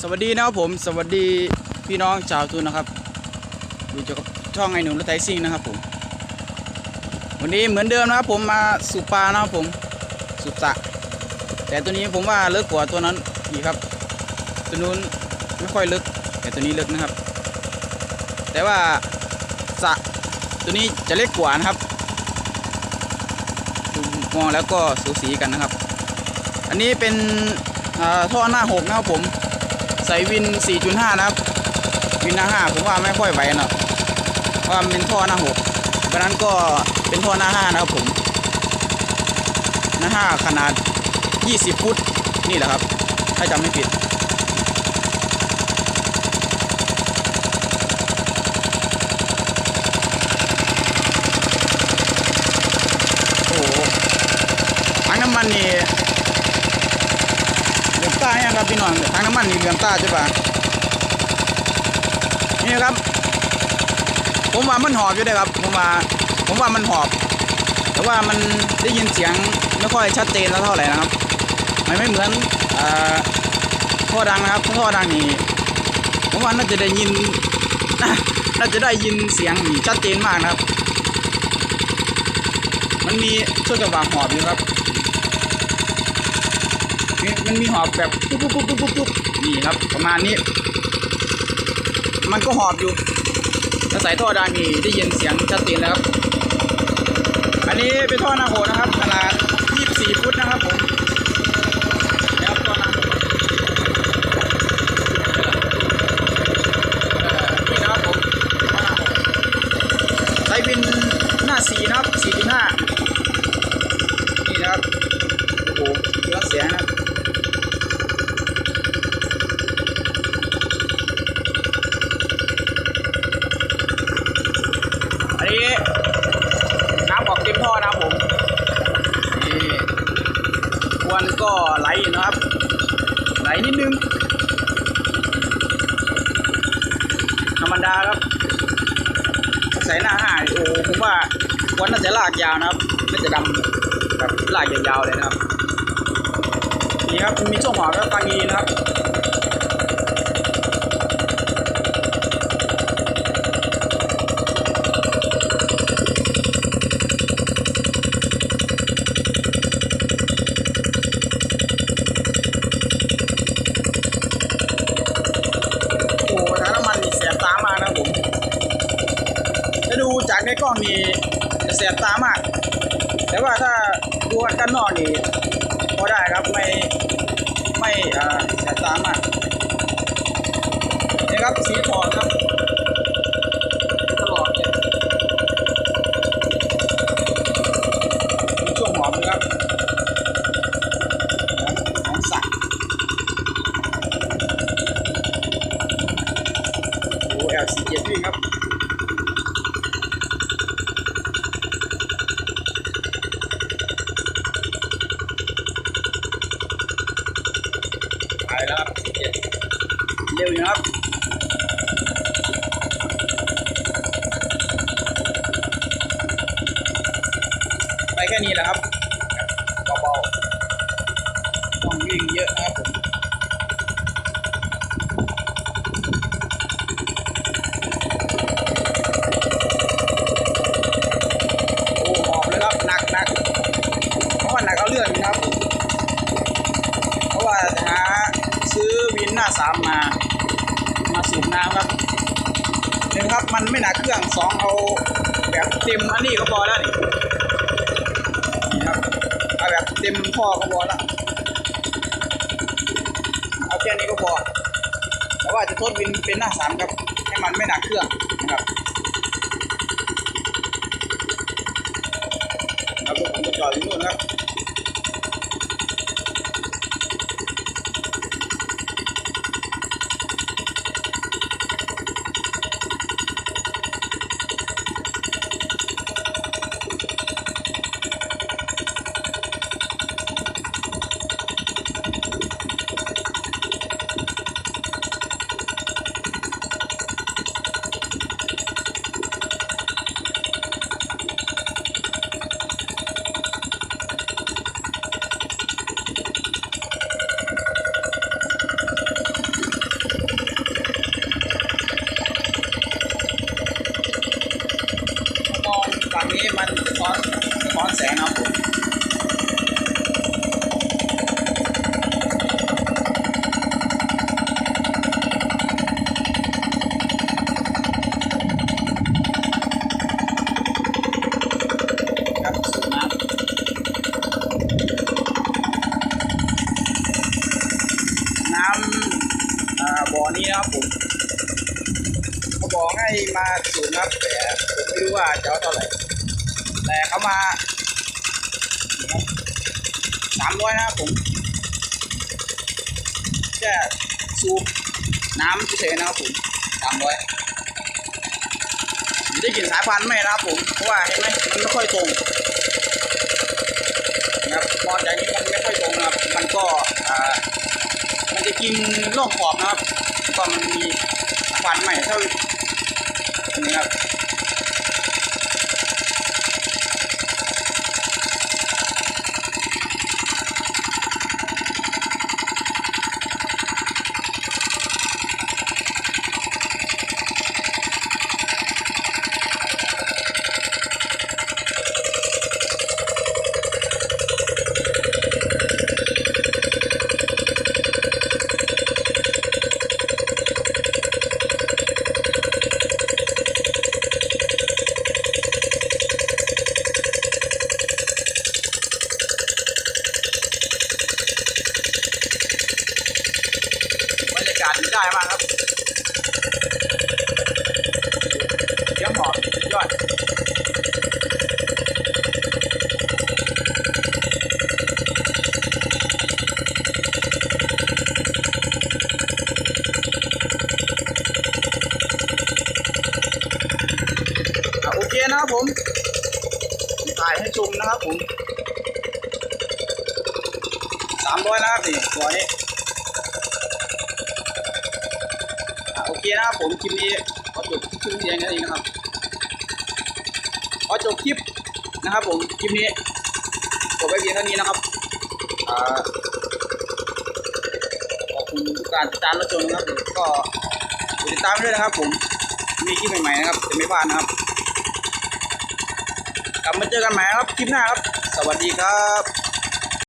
สวัสดีนะครับผม สวัสดีพี่น้องชาวทุนนะครับอยู่กับช่องไอหนุ่มและไทซิ่งนะครับผมวันนี้เหมือนเดิมนะครับผมมาสูบปลานะครับผมสูบสะแต่ตัวนี้ผมว่าเลิกกว่าตัวนั้นอีกครับ ตัวนู้นไม่ค่อยลึก แต่ตัวนี้ลึกนะครับ แต่ว่าสะตัวนี้จะเล็กกว่านะครับมองแล้วก็สูสีกันนะครับ อันนี้เป็นท่อหน้าหกนะครับผม ใส่วิน 4.5 นะครับ วินหน้า5ผมว่าไม่ค่อยไหวนะเพราะว่ามันเป็นท่อหน้า6เพราะนั้นก็เป็นท่อหน้า5นะครับผมหน้า5ขนาด 20 ฟุตนี่แหละครับ ถ้าจำไม่ผิดโอ้โหถังน้ำมันนี่ เหลืองตายังครับพี่น้องทางน้ำมันนี่เหลืองตาใช่ปะนี่ครับ ผมว่ามันหอบอยู่เลยครับ ผมว่าผมว่ามันหอบ แต่ว่ามันได้ยินเสียงไม่ค่อยชัดเจนแล้วเท่าไหร่นะครับ มันไม่เหมือนเอ่อท่อดังนะครับท่อดังนี่ผมว่าน่าจะได้ยินน่าจะได้ยินเสียงนี่ชัดเจนมากนะครับ มันมีช่วยจังหวะหอบอยู่ครับ มีมันมีหอบแบบปุ๊บปุ๊บปุ๊บปุ๊บปุ๊บนี่ครับ ประมาณนี้ มันก็หอบอยู่ถ้าใส่ท่อดังนี่ได้ยินเสียงชัดเจนแล้วครับ อันนี้เป็นท่อนาโหนะครับขนาด 24 ฟุตนะครับผมนะครับตอนนั้นนี่นะครับผมท่อหน้าโหดใช้วินหน้า 4 นะครับ4.5 นี่นะครับ โอ้โหเยอะเสียงนะครับ วนก็ไหลนะครับ ไหลนิดนึง ธรรมดาครับใส่หน้าห้าโอ้ผมว่าวันน่าจะลากยาวนะครับน่าจะดำแบบลากยาวๆเลยนะครับนี่ครับมีช่วงหัวก็ฟังดีนะครับ โอ้โหถังน้ำมันนี่แสบตามากนะครับผมถ้าดูจากใองนี่แสบตามาก แต่ว่าถ้าดูด้านนอกนี่พอได้ครับไม่ไม่แสบตามากนะครับสีทองครับ ร็วอยู่นะครับไปแค่นี้แหละครับเบาๆต้องวิ่งเยอะนะครับผม มันไม่หนักเครื่องสองเอาแบบเต็มอันนี้ก็พอแล้วนี่ครับเอาแบบเต็มพ่อก็พอแล้วเอาแค่นี้ก็พอแต่ว่าจะทดวินเป็นหน้าสามครับให้มันไม่หนักเครื่องนะครับครับผมจะจอดอยู่นู่นครับ แสงนะครับผมครับสูงมากน้ำบ่อนี้นะครับผมเขาบอกให้มาสูงนะครับแต่ผมไม่รู้ว่าจะเอาเท่าไหร่ แต่เขามาสามร้อยนะครับผมแค่สูบน้ำเฉยๆนะครับผมสามร้อยไม่ได้กลิ่นสายพันธุ์ไม่นะครับผมเพราะว่าเห็นไหมมันไม่ค่อยตรงนะครับมอนอย่างนี้มันไม่ค่อยตรงนะครับมันก็อ่ามันจะกินร่องขอบนะครับแล้วก็มันมีควันใหม่เท่านี้ครับ ได้มากครับเสียงหมอบสุดยอดโอเคนะครับผมถ่ายให้ชมนะครับผมสามร้อยนะครับนี่ตัวนี้อะ โอเคนะครับผมคลิปนี้ขอจบคลิปเพียงแค่นี้นะครับขอจบคลิปนะครับผมคลิปนี้จบไว้เพียงเท่านี้นะครับขอบคุณทุกการติดตามรับชมนะครับก็ติดตามด้วยนะครับ ผมมีคลิปใหม่ๆนะครับจะไม่พลาดนะครับกลับมาเจอกันใหม่ครับคลิปหน้าครับ สวัสดีครับ